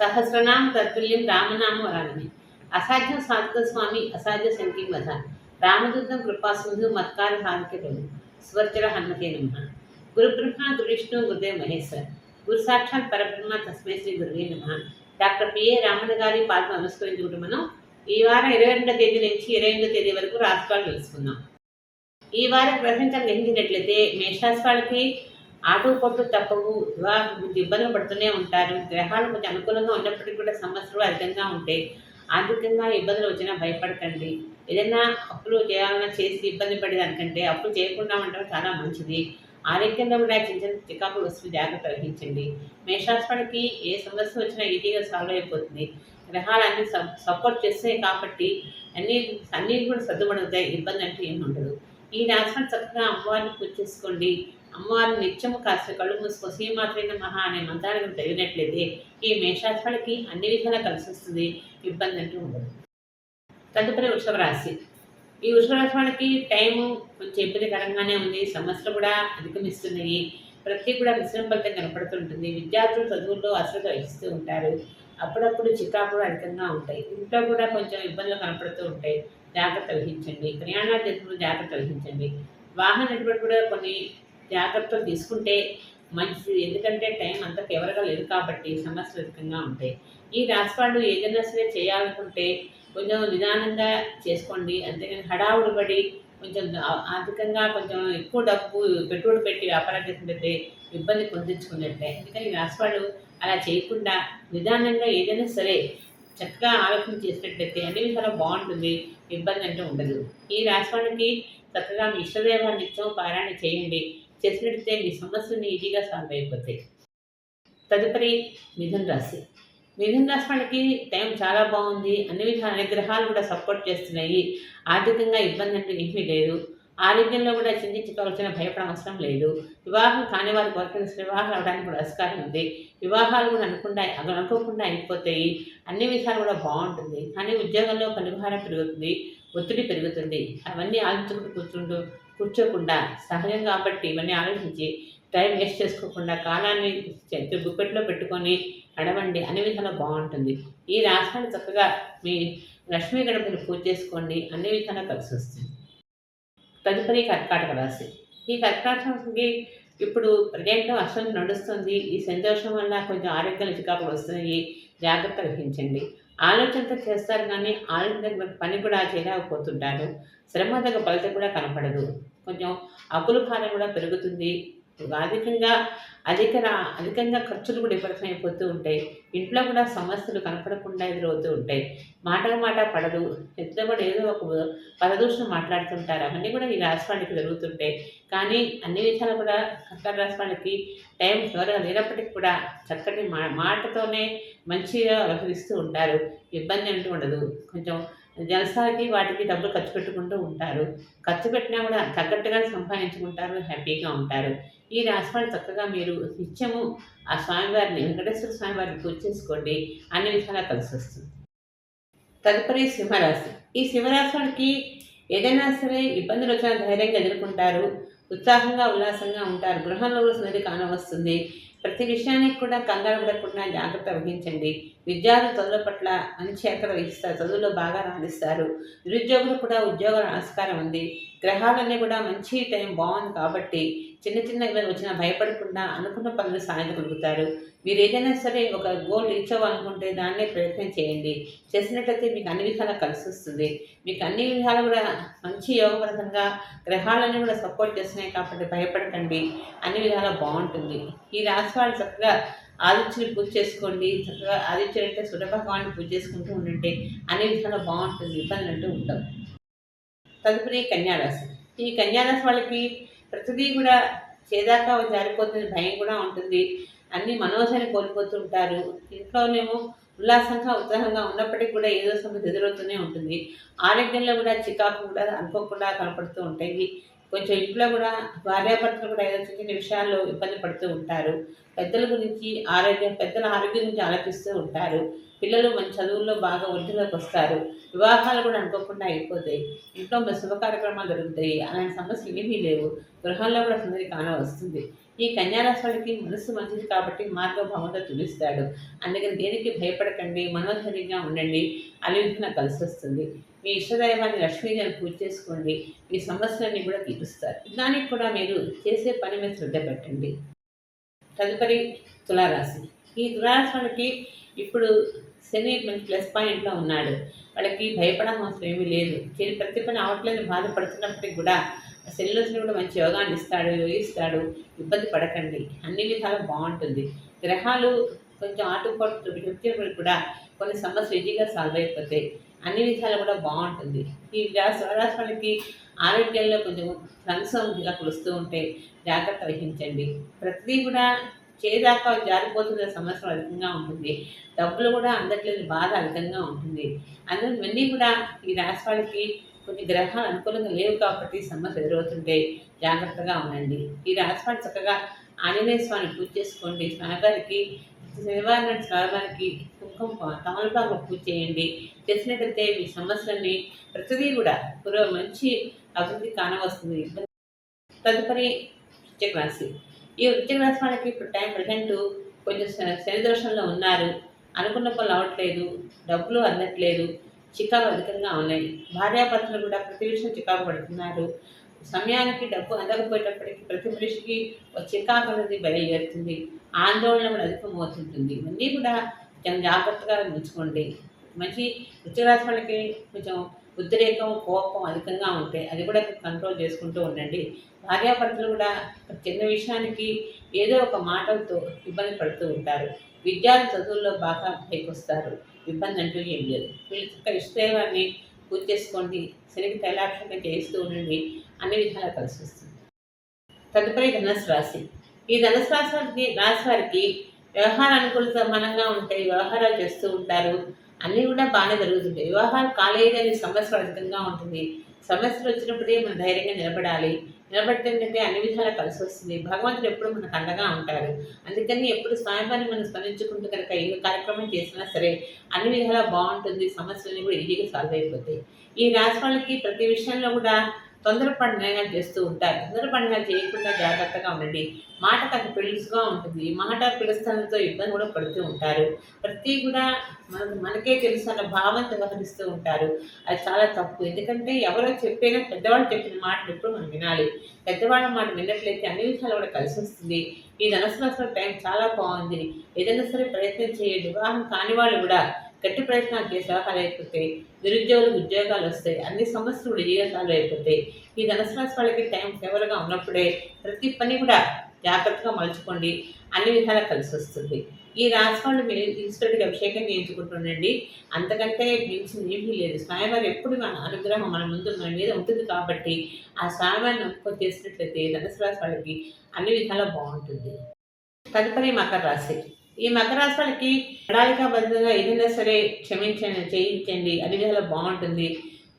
సహస్రనామ తత్తుల్యం రామనామ వరాలని అసాధ్యం సాధక స్వామి అసాధ్య సంఖ్య మధ రామదూతం కృపాసింధు మత్కార సాధికరుడు స్వర్చర హన్మతే నమ. గురుబ్రహ్మ బ్రహ్మ గురుదేవ్ మహేశ్వర్. గురు సాక్షాత్ పరబ్రహ్మ తస్మై శ్రీ గురువే నమ. డాక్టర్ పిఏ రామన్ గారి పాత్ర నమస్కరించుకుంటూ మనం ఈ వారం ఇరవై రెండో తేదీ నుంచి ఇరవై ఎనిమిదో తేదీ వరకు రాష్ట్రాలు తెలుసుకుందాం. ఈ వారం ప్రపంచం గ్రహించినట్లయితే మేషరాశి వాళ్ళకి ఆటో పొట్టు తప్పవు వివాహ ఇబ్బందులు పడుతూనే ఉంటారు. గ్రహాలు కొంచెం అనుకూలంగా ఉన్నప్పటికీ కూడా సమస్యలు అధికంగా ఉంటాయి ఆర్థికంగా ఇబ్బందులు వచ్చినా భయపడకండి. ఏదైనా అప్పులు చేయాలన్నా చేసి ఇబ్బంది పడేదానికంటే అప్పులు చేయకుండా ఉండడం చాలా మంచిది. ఆరోగ్యంలో కూడా చిన్న చిన్న చికాకులు వస్తుంది జాగ్రత్త వహించండి. మేషాస్పడికి ఏ సమస్య వచ్చినా ఈజీగా సాల్వ్ అయిపోతుంది. గ్రహాలు సపోర్ట్ చేస్తాయి కాబట్టి అన్ని అన్నీ కూడా సర్దుబడుతాయి. ఇబ్బంది అంటే ఏమి ఉండదు. ఈ రాశిని చక్కగా అమ్మవారిని పూజ చేసుకోండి అమ్మవారిని నిత్యము కాస్త కళ్ళు మూసుకో. శ్రీమాత్రైన మహా అనే మంత్రానికి తగినట్లయితే ఈ మేషాశ్వడికి అన్ని విధాలా కలిసి వస్తుంది. ఇబ్బంది అంటూ ఉండదు. తదుపరి వృషభ రాశి. ఈ వృషభ వాళ్ళకి టైము కొంచెం ఇబ్బందికరంగానే ఉంది. సమస్యలు కూడా అధిగమిస్తున్నాయి. ప్రతి కూడా మిశ్రమ ఫలితం కనపడుతుంటుంది. విద్యార్థులు చదువుల్లో అశ్రద్ధ వహిస్తూ ఉంటారు. అప్పుడప్పుడు చికాకులు అధికంగా ఉంటాయి. ఇంట్లో కూడా కొంచెం ఇబ్బందులు కనపడుతూ ఉంటాయి. జాగ్రత్త వహించండి. ప్రయాణాలు చేసినప్పుడు జాగ్రత్త వహించండి. వాహన నడిపడి కూడా కొన్ని జాగ్రత్తలు తీసుకుంటే మంచిది. ఎందుకంటే టైం అంత ఎవరగా లేదు కాబట్టి సమస్యలు అధికంగా ఉంటాయి ఈ రాసిపాళ్ళు ఏదైనా సరే చేయాలనుకుంటే కొంచెం నిదానంగా చేసుకోండి. అంతేగాని హడావుడి పడి కొంచెం ఆర్థికంగా కొంచెం ఎక్కువ డబ్బు పెట్టుబడి పెట్టి వ్యాపారం చేసినట్లయితే ఇబ్బంది పొందించుకున్నట్టే అందుకని ఈ అలా చేయకుండా నిదానంగా ఏదైనా సరే చక్కగా ఆలోచన చేసినట్లయితే అన్ని విధాలా బాగుంటుంది. ఇబ్బంది అంటే ఉండదు. ఈ రాశి వాళ్ళకి చక్కగా మీ ఇష్టదేవాన్ని నిత్యం పారాయణ చేయండి. చేసినట్లయితే మీ సమస్యలు ఈజీగా సాల్వ్ అయిపోతాయి. తదుపరి మిథున రాశి. మిథున రాశి వాళ్ళకి టైం చాలా బాగుంది. అన్ని విధాల అన్ని గ్రహాలు కూడా సపోర్ట్ చేస్తున్నాయి. ఆర్థికంగా ఇబ్బంది అంటే ఏమీ లేదు. ఆరోగ్యంలో కూడా చింతించుకోవాల్సిన భయపడ అవసరం లేదు. వివాహం కాని వారి కోరికలు వివాహాలు అవడానికి కూడా ఆస్కారం ఉంది. వివాహాలు కూడా అనుకుండా అనుకోకుండా అయిపోతాయి. అన్ని విషయాలు కూడా బాగుంటుంది. కానీ ఉద్యోగంలో పనిభారం పెరుగుతుంది. ఒత్తిడి పెరుగుతుంది. అవన్నీ ఆలోచించుకుంటూ కూర్చుంటూ కూర్చోకుండా సహజం కాబట్టి ఇవన్నీ ఆలోచించి టైం వేస్ట్ చేసుకోకుండా కాలాన్ని చేతి గుప్పెట్లో పెట్టుకొని నడవండి అన్ని విధంగా బాగుంటుంది. ఈ రాష్ట్రాన్ని చక్కగా మీ లక్ష్మీ గణపతిని పూజ చేసుకోండి అన్ని విధాలా కలిసి వస్తుంది. తదుపరి కర్కాటక రాశి ఈ కర్కాటకకి ఇప్పుడు ప్రజెంట్లో అశ్వం నడుస్తుంది. ఈ సంతోషం వల్ల కొంచెం ఆరోగ్యాలు చికాకులు వస్తున్నాయి జాగ్రత్త వహించండి. ఆలోచనతో చేస్తారు కానీ ఆలోచన పని కూడా చేయలేకపోతుంటారు. శ్రమ దగ్గర ఫలితం కూడా కనపడదు. కొంచెం అప్పుల భారం కూడా పెరుగుతుంది. అధికంగా అధిక అధికంగా ఖర్చులు కూడా విపరీతం అయిపోతూ ఉంటాయి. ఇంట్లో కూడా సమస్యలు కనపడకుండా ఎదురవుతూ ఉంటాయి. మాట మాట పడదు పెద్ద కూడా ఏదో ఒక పరదూషణ మాట్లాడుతుంటారు. అవన్నీ కూడా ఈ రాశి వాళ్ళకి జరుగుతుంటాయి. కానీ అన్ని విషయాలు కూడా కర్కాటక రాశి వాళ్ళకి టైం త్వరగా లేనప్పటికీ కూడా చక్కటి మా మాటతోనే మంచిగా వ్యవహరిస్తూ ఉంటారు. ఇబ్బంది అంటూ ఉండదు. కొంచెం జలసాకి వాటికి డబ్బులు ఖర్చు పెట్టుకుంటూ ఉంటారు. ఖర్చు పెట్టినా కూడా తగ్గట్టుగా సంపాదించుకుంటారు హ్యాపీగా ఉంటారు. ఈ రాశి వాళ్ళు చక్కగా మీరు నిత్యము ఆ స్వామివారిని వెంకటేశ్వర స్వామివారిని పూజ చేసుకోండి అన్ని విషయాలు కలిసి వస్తుంది. తదుపరి సింహరాశి. ఈ సింహరాశి వాళ్ళకి ఏదైనా సరే ఇబ్బందులు వచ్చినా ధైర్యంగా ఎదుర్కొంటారు. ఉత్సాహంగా ఉల్లాసంగా ఉంటారు. గృహంలో కూడా కానవస్తుంది. ప్రతి విషయానికి కూడా కంగారు పడకుండా జాగ్రత్త వహించండి. విద్యార్థులు చదువుల పట్ల మంచి ఎక్కడ వహిస్తారు. చదువులో బాగా రాణిస్తారు. నిరుద్యోగులు కూడా ఉద్యోగాల ఆస్కారం ఉంది. గ్రహాలన్నీ కూడా మంచి టైం బాగుంది కాబట్టి చిన్న చిన్న వచ్చినా భయపడకుండా అనుకున్న పనులు సాధించగలుగుతారు మీరు ఏదైనా సరే ఒక గోల్ రీచ్ అవ్వాలనుకుంటే దాన్నే ప్రయత్నం చేయండి. చేసినట్లయితే మీకు అన్ని విధాలా కలిసి వస్తుంది. మీకు అన్ని విధాలు కూడా మంచి యోగపరంగా గ్రహాలన్నీ కూడా సపోర్ట్ చేస్తున్నాయి కాబట్టి భయపడకండి. అన్ని విధాలా బాగుంటుంది. ఈ రాశి వాళ్ళు చక్కగా ఆదిత్యుని పూజ చేసుకోండి. చక్కగా ఆదిత్యుడు అంటే సూర్యభగవాన్ని పూజ చేసుకుంటూ ఉండండి. అన్ని విధాలా బాగుంటుంది. ఇబ్బందులు అంటూ ఉండవు. తదుపరి కన్యారాశి. ఈ కన్యారాశి వాళ్ళకి ప్రతిదీ కూడా చేదాకా జారిపోతుంది భయం కూడా ఉంటుంది. అన్ని మనోజాన్ని కోల్పోతుంటారు. ఇంట్లోనేమో ఉల్లాసంగా ఉత్సాహంగా ఉన్నప్పటికీ కూడా ఏదో సమస్య ఎదురవుతూనే ఉంటుంది. ఆరోగ్యంలో కూడా చికాకు కూడా అనుకోకుండా కనపడుతూ ఉంటాయి. కొంచెం ఇంట్లో కూడా భార్యాభర్తలు కూడా ఏదో చిన్న చిన్న విషయాల్లో ఇబ్బంది పడుతూ ఉంటారు. పెద్దల గురించి ఆరోగ్యం పెద్దల ఆరోగ్యం గురించి ఆలోచిస్తూ ఉంటారు. పిల్లలు మన చదువుల్లో బాగా వృద్ధిలోకి వస్తారు. వివాహాలు కూడా అనుకోకుండా అయిపోతాయి. ఇంట్లో మన శుభ కార్యక్రమాలు జరుగుతాయి. అలాంటి సమస్యలు ఏమీ లేవు. గృహంలో కూడా సుందరి కాన వస్తుంది. ఈ కన్యారాశి మనసు మంచిది కాబట్టి మార్గభావంతో తులుస్తాడు అందుకని దేనికి భయపడకండి. మనోధైర్యంగా ఉండండి. అలివిధంగా కలిసి వస్తుంది. మీ ఇష్టదైవాన్ని లక్ష్మీదేవిని పూజ చేసుకోండి మీ సమస్యలన్నీ కూడా తీరుస్తారు. దానికి కూడా మీరు చేసే పని మీద శ్రద్ధ పెట్టండి. తదుపరి తులారాశి. ఈ తులారాశి వాళ్ళకి ఇప్పుడు శని మంచి ప్లస్ పాయింట్లో ఉన్నాడు. వాళ్ళకి భయపడడం అవసరం ఏమీ లేదు. చేరి ప్రతి పని అవట్లేదు బాధపడుతున్నప్పటికీ కూడా శనిలోచన కూడా మంచి యోగాన్ని ఇస్తాడు యోగిస్తాడు. ఇబ్బంది పడకండి. అన్ని విధాలు బాగుంటుంది. గ్రహాలు కొంచెం ఆటుపాటు చూపించినప్పుడు కూడా కొన్ని సమస్యలు ఈజీగా సాల్వ్ అయిపోతాయి. అన్ని విధాలు కూడా బాగుంటుంది. ఈ రాశి రాశి వాళ్ళకి ఆరోగ్యంలో కొంచెం సంసంగా కులుస్తూ ఉంటే జాగ్రత్త వహించండి. ప్రతిదీ కూడా చేదాకా జారిపోతున్న సమస్య అధికంగా ఉంటుంది. డబ్బులు కూడా అందట్లేని బాధ అధికంగా ఉంటుంది. అందులో ఇవన్నీ కూడా ఈ రాశి వాళ్ళకి కొన్ని గ్రహాలు అనుకూలంగా లేవు కాబట్టి సమస్య ఎదురవుతుంటే జాగ్రత్తగా ఉండండి. ఈ రాశి వాళ్ళు చక్కగా ఆంజనేయ స్వామిని పూజ చేసుకోండి. స్వామివారికి శనివారం శనివారానికి కుంకుమ తమలపాకు పూజ చేయండి. చేసినట్టయితే మీ సమస్యలన్నీ ప్రతిదీ కూడా పురో మంచి అభివృద్ధి కానవస్తుంది. తదుపరి వృశ్చిక రాశి. ఈ వృశ్చిక రాశి వాళ్ళకి ఇప్పుడు టైం ప్రజెంట్ కొంచెం శని దోషంలో ఉన్నారు. అనుకున్న పనులు అవ్వట్లేదు డబ్బులు అందట్లేదు. చికాకు అధికంగా ఉన్నాయి. భార్యాభర్తలు కూడా ప్రతి విషయం చికాకు పడుతున్నారు. సమయానికి డబ్బు అందకపోయేటప్పటికి ప్రతి మనిషికి ఒక చికాకు అనేది బయలుదేరుతుంది. ఆందోళన కూడా అధికమవుతుంటుంది. ఇవన్నీ కూడా కొంచెం జాగ్రత్తగా ఉంచుకోండి మంచి వృశ్చిక వాళ్ళకి కొంచెం ఉద్రేకం కోపం అధికంగా ఉంటాయి అది కూడా కంట్రోల్ చేసుకుంటూ ఉండండి. భార్యాభర్తలు కూడా చిన్న విషయానికి ఏదో ఒక మాటలతో ఇబ్బంది పడుతూ ఉంటారు. విద్యార్థి చదువుల్లో బాగా పైకొస్తారు. ఇబ్బంది అంటూ ఏం లేదు. వీళ్ళు చక్క పూజ చేసుకోండి. శనికి తైలాభిషేకం చేస్తూ ఉండండి అన్ని విధాలా కలిసి వస్తుంది. తదుపరి ధనుసు రాశి. ఈ ధనుసు రాశి వారికి రాశి వారికి వ్యవహార అనుకూలత సమానంగా ఉంటాయి వ్యవహారాలు చేస్తూ ఉంటారు. అన్నీ కూడా బాగానే జరుగుతుంటాయి. వివాహాలు కాలేదని సమస్య అధికంగా ఉంటుంది. సమస్యలు వచ్చినప్పుడే మనం ధైర్యంగా నిలబడాలి. నిలబడితే అన్ని విధాలా కలిసి వస్తుంది. భగవంతుడు ఎప్పుడు మనకు అండగా ఉంటారు అందుకని ఎప్పుడు స్వయంపాన్ని మనం స్మరించుకుంటూ కనుక ఏ కార్యక్రమం చేసినా సరే అన్ని విధాలా బాగుంటుంది. సమస్యలన్నీ కూడా ఈజీగా సాల్వ్ అయిపోతాయి. ఈ రాశి వాళ్ళకి ప్రతి విషయంలో కూడా తొందర నిర్ణయాలు చేస్తూ ఉంటారు. తొందర నిర్ణయాలు చేయకుండా జాగ్రత్తగా ఉండండి. మాట కాస్త పిలుసుగా ఉంటుంది. మాట పిలుస్తానంతో ఇబ్బంది కూడా పడుతూ ఉంటారు. ప్రతి కూడా మనకు మనకే తెలుసు అన్న భావంతో వ్యవహరిస్తూ ఉంటారు. అది చాలా తప్పు. ఎందుకంటే ఎవరో చెప్పినా పెద్దవాళ్ళు చెప్పిన మాటలు ఎప్పుడు మనం వినాలి. పెద్దవాళ్ళ మాట విన్నట్లయితే అన్ని విషయాలు కూడా కలిసి వస్తుంది. ఈ ధనుసు టైం చాలా బాగుంది. ఏదైనా సరే ప్రయత్నం చేయండి. వివాహం కాని వాళ్ళు కూడా గట్టి ప్రయత్నాలు చేసి వివాహాలు అయిపోతాయి నిరుద్యోగులకు ఉద్యోగాలు వస్తాయి అన్ని సమస్యలు కూడా జీవితాలు అయిపోతాయి ఈ ధనుసు రాశి వాళ్ళకి టైం ఫేవర్గా ఉన్నప్పుడే ప్రతి పని కూడా జాగ్రత్తగా మలుచుకోండి. అన్ని విధాలా కలిసి వస్తుంది. ఈ రాశి వాళ్ళు మీరు ఈశ్వరుడికి అభిషేకం చేయించుకుంటుండండి. అంతకంటే మించింది ఏమీ లేదు. స్వామివారు ఎప్పుడు మన అనుగ్రహం మన ముందు మన మీద ఉంటుంది కాబట్టి ఆ స్వామివారిని నమ్ముకొని చేసినట్లయితే ధనుసు రాశి వాళ్ళకి అన్ని విధాలా బాగుంటుంది. తదుపరి మకర రాశి. ఈ మకర రాశి వాళ్ళకి ప్రణాళికాబద్ధంగా ఏదైనా సరే క్షమించండి చేయించండి అన్ని విధాలా బాగుంటుంది.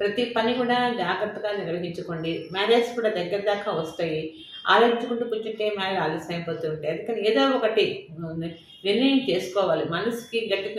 ప్రతి పని కూడా జాగ్రత్తగా నిర్వహించుకోండి. మ్యారేజ్ కూడా దగ్గర దాకా వస్తాయి. ఆలోచించుకుంటూ కూర్చుంటే మ్యారేజ్ ఆలస్యం అయిపోతూ ఉంటాయి. అందుకని ఏదో ఒకటి నిర్ణయం చేసుకోవాలి. మనసుకి గట్టి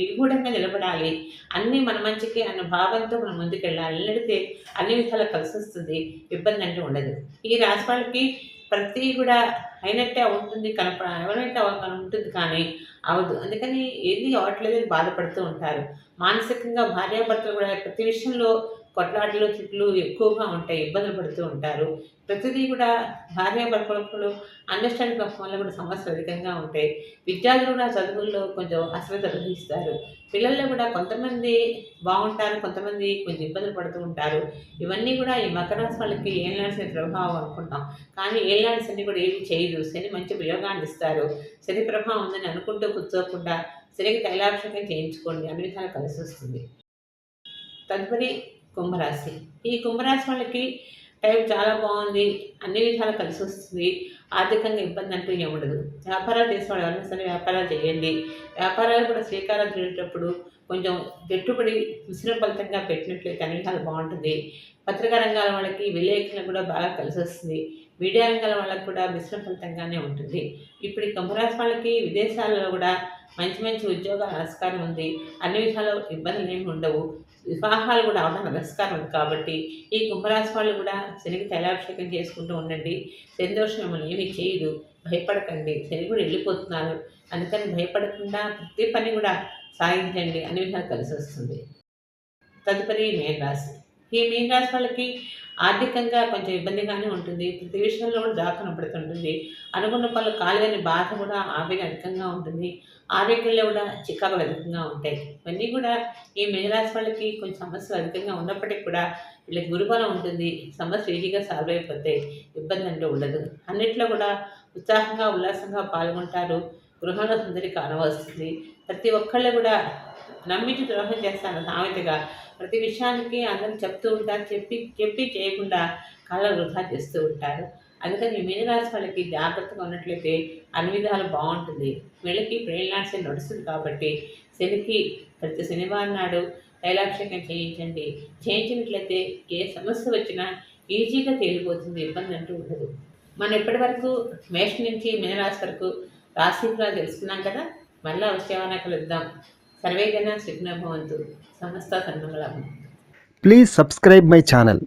నిగూఢంగా నిలబడాలి. అన్నీ మన మంచికి అన్న భావంతో మనం ముందుకెళ్ళాలి. నిలడితే అన్ని విధాలు కలిసి వస్తుంది. ఇబ్బంది అంటే ఉండదు. ఈ రాశి వాళ్ళకి ప్రతి కూడా అయినట్టే ఉంటుంది కనప ఎవరైతే ఉంటుంది కానీ అవదు. అందుకని ఏది అవ్వట్లేదని బాధపడుతూ ఉంటారు. మానసికంగా భార్యాభర్తలు కూడా ప్రతి విషయంలో కొట్లాటలు తిట్లు ఎక్కువగా ఉంటాయి ఇబ్బందులు పడుతూ ఉంటారు. ప్రతిదీ కూడా భార్యాభర్తలు అండర్స్టాండింగ్ ఆఫ్ వల్ల కూడా సమస్యలు అధికంగా ఉంటాయి. విద్యార్థులు కూడా చదువుల్లో కొంచెం అశ్రద్ధ వహిస్తారు పిల్లల్లో కూడా కొంతమంది బాగుంటారు కొంతమంది కొంచెం ఇబ్బందులు పడుతూ ఉంటారు. ఇవన్నీ కూడా ఈ మకర రాశి వాళ్ళకి ఏళ్ళనాడు ప్రభావం అనుకుంటాం. కానీ ఏళ్ళనాడు శని కూడా ఏమి చేయదు. శని మంచి ప్రయోగాన్ని ఇస్తారు. శని ప్రభావం ఉందని అనుకుంటూ కూర్చోకుండా శనికి తైలాభిషేకం చేయించుకోండి. అన్ని విధాలు కలిసి వస్తుంది. తదుపరి కుంభరాశి. ఈ కుంభరాశి వాళ్ళకి టైం చాలా బాగుంది అన్ని విధాలు కలిసి వస్తుంది. ఆర్థికంగా ఇబ్బంది అంటూ ఏమి ఉండదు. వ్యాపారాలు చేసేవాళ్ళు ఎవరైనా సరే వ్యాపారాలు చేయండి. వ్యాపారాలు కూడా శ్రీకారం చేసేటప్పుడు కొంచెం పెట్టుబడి మిశ్రమ ఫలితంగా పెట్టినట్లయితే అన్ని విధాలు బాగుంటుంది. పత్రికా రంగాల వాళ్ళకి విలేకరులు కూడా బాగా కలిసి వస్తుంది. మీడియా రంగాల వాళ్ళకి కూడా మిశ్రమ ఫలితంగానే ఉంటుంది. ఇప్పుడు ఈ కుంభరాశి వాళ్ళకి విదేశాలలో కూడా మంచి మంచి ఉద్యోగాల ఆస్కారం ఉంది. అన్ని విధాలు ఇబ్బందులు ఏమి ఉండవు. వివాహాలు కూడా అవడానికి నమస్కారం ఉంది కాబట్టి ఈ కుంభరాశి వాళ్ళు కూడా శనికి తైలాభిషేకం చేసుకుంటూ ఉండండి. సంతోషం మిమ్మల్ని ఏమి చేయదు. భయపడకండి. శని కూడా వెళ్ళిపోతున్నారు. అందుకని భయపడకుండా ప్రతి పని కూడా సాగించండి. అన్ని విషయాలు కలిసి వస్తుంది. తదుపరి మేన్ రాశి ఈ మీన రాశి వాళ్ళకి ఆర్థికంగా కొంచెం ఇబ్బందిగానే ఉంటుంది. ప్రతి విషయంలో కూడా జాగ్రత్త పడుతుంటుంది అనుకున్న పనులు కాలేదని బాధ కూడా ఆవేదన అధికంగా ఉంటుంది. ఆరోగ్యంలో కూడా చికాకులు అధికంగా ఉంటాయి. ఇవన్నీ కూడా ఈ మేనరాశి వాళ్ళకి కొంచెం సమస్యలు అధికంగా ఉన్నప్పటికీ కూడా వీళ్ళకి గురుబలం ఉంటుంది. సమస్యలు ఈజీగా సాల్వ్ అయిపోతాయి. ఇబ్బంది అంటే ఉండదు. అన్నిట్లో కూడా ఉత్సాహంగా ఉల్లాసంగా పాల్గొంటారు. గృహంలో సుందరి కానవస్తుంది ప్రతి ఒక్కళ్ళు కూడా నమ్మించి ద్రోహం చేస్తాను సామెతగా. ప్రతి విషయానికి అందరూ చెప్తూ ఉంటారు చెప్పి చెప్పి చేయకుండా కళ్ళ వృధా చేస్తూ ఉంటారు. అందుకని మీనరాశి వాళ్ళకి జాగ్రత్తగా ఉన్నట్లయితే అన్ని విధాలు బాగుంటుంది. వీళ్ళకి ప్రేరణాశ నడుస్తుంది కాబట్టి శనికి ప్రతి శనివారం నాడు తైలాభిషేకం చేయించండి. చేయించినట్లయితే ఏ సమస్య వచ్చినా ఈజీగా తేలిపోతుంది ఇబ్బంది అంటూ ఉండదు. మనం ఇప్పటి వరకు నుంచి మీనరాశి వరకు రాశిగా తెలుసుకున్నాం కదా? మళ్ళీ వచ్చేవాన కలుద్దాం. సర్వే జనా సుఖినో భవంతు సమస్త సన్మగళం ప్లీజ్ సబ్స్క్రైబ్ మై ఛానల్